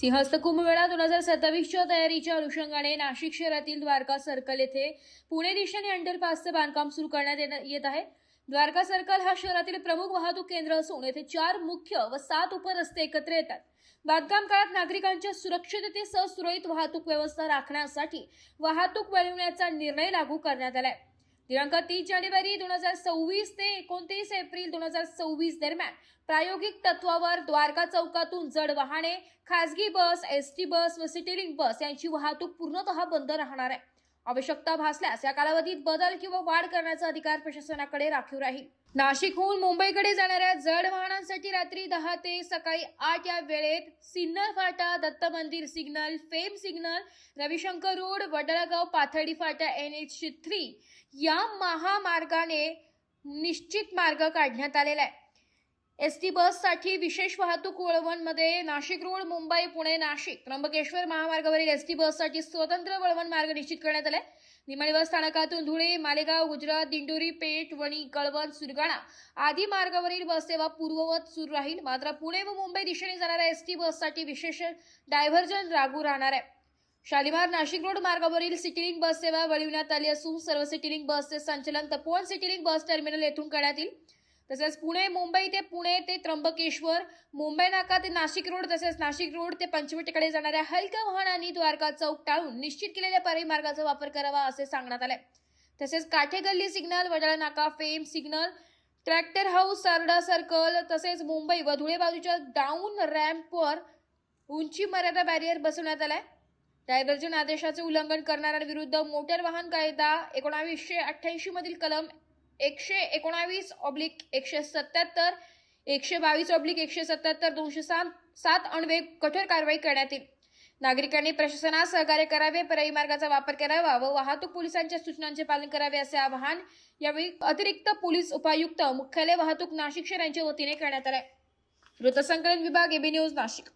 सिंहस्थ कुंभमेळा दोन हजार सत्तावीसच्या तयारीच्या अनुषंगाने नाशिक शहरातील द्वारका सर्कल येथे पुणे दिशेने अंडरपासचं बांधकाम सुरू करण्यात येत आहे. द्वारका सर्कल हा शहरातील प्रमुख वाहतूक केंद्र असून येथे चार मुख्य व सात उपरस्ते एकत्र येतात. बांधकाम काळात नागरिकांच्या सुरक्षिततेसह सुरळीत वाहतूक व्यवस्था राखण्यासाठी वाहतूक वळविण्याचा निर्णय लागू करण्यात आलाय. दिनांक तीस जानेवारी दोन हजार सव्वीस ते एकोणतीस एप्रिल दोन हजार सव्वीस दरम्यान प्रायोगिक तत्वावर द्वारका चौकातून जड वाहने खासगी बस एस टी बस व सिटीलिंग बस यांची वाहतूक पूर्णतः बंद राहणार आहे. आवश्यकता भासल्यास या कालावधीत बदल किंवा वाढ करण्याचा अधिकार प्रशासनाकडे राखीव राहील. नाशिकहून मुंबईकडे जाणाऱ्या जड वाहनांसाठी रात्री दहा ते सकाळी आठ या वेळेत सिन्नर फाटा दत्त मंदिर signal fame signal Ravishankar road Wadalgaon Pathardi फाटा एन एच थ्री या महामार्गाने निश्चित मार्ग काढण्यात आलेला आहे. एस टी बससाठी विशेष वाहतूक वळवणमध्ये नाशिक रोड मुंबई पुणे नाशिक. त्र्यंबकेश्वर महामार्गावरील एस टी बससाठी स्वतंत्र वळवण मार्ग निश्चित करण्यात आलाय. निमाणी बस स्थानकातून धुळे मालेगाव गुजरात दिंडोरी पेठ वणी कळवण सुरगाणा आदी मार्गावरील बससेवा पूर्ववत सुरू राहील. मात्र पुणे व मुंबई दिशेने जाणाऱ्या एस टी बससाठी विशेष डायव्हर्जन लागू राहणार आहे. शालिमार नाशिक रोड मार्गावरील सिटीलिंग बस सेवा वळविण्यात आली असून सर्व सिटीलिंग बसचे संचलन तपोवन सिटीलिंग बस टर्मिनल येथून करण्यात येईल. तसेच पुणे मुंबई ते पुणे ते त्र्यंबकेश्वर मुंबई नाका ते नाशिक रोड तसेच नाशिक रोड ते पंचवटीकडे जाणाऱ्या हलक्या वाहनांनी द्वारका चौक टाळून निश्चित केलेल्या पर्यायी मार्गाचा वापर करावा असे सांगण्यात आले तसेच काठेगल्ली सिग्नल वडाळा नाका fame signal tractor house Sarda circle तसेच मुंबई व धुळे बाजूच्या डाऊन रॅम्पवर उंची मर्यादा बॅरियर बसवण्यात आलाय. डायव्हर्जन आदेशाचे उल्लंघन करणाऱ्यांविरुद्ध मोटर वाहन कायदा एकोणावीसशे अठ्ठ्याऐंशी मधील कलम एकशे एकोणावीस ऑब्लिक एकशे सत्याहत्तर एकशे बावीस ऑब्लिक एकशे सत्याहत्तर दोनशे सात सात अन्वये कठोर कारवाई करण्यात येईल. नागरिकांनी प्रशासनास सहकार्य करावे पर्यायी मार्गाचा वापर करावा व वाहतूक पोलिसांच्या सूचनांचे पालन करावे असे आवाहन यावेळी अतिरिक्त पोलीस उपायुक्त मुख्यालय वाहतूक नाशिक शहर यांच्या वतीने करण्यात आले वृत्तसंकलन विभाग एबी न्यूज नाशिक.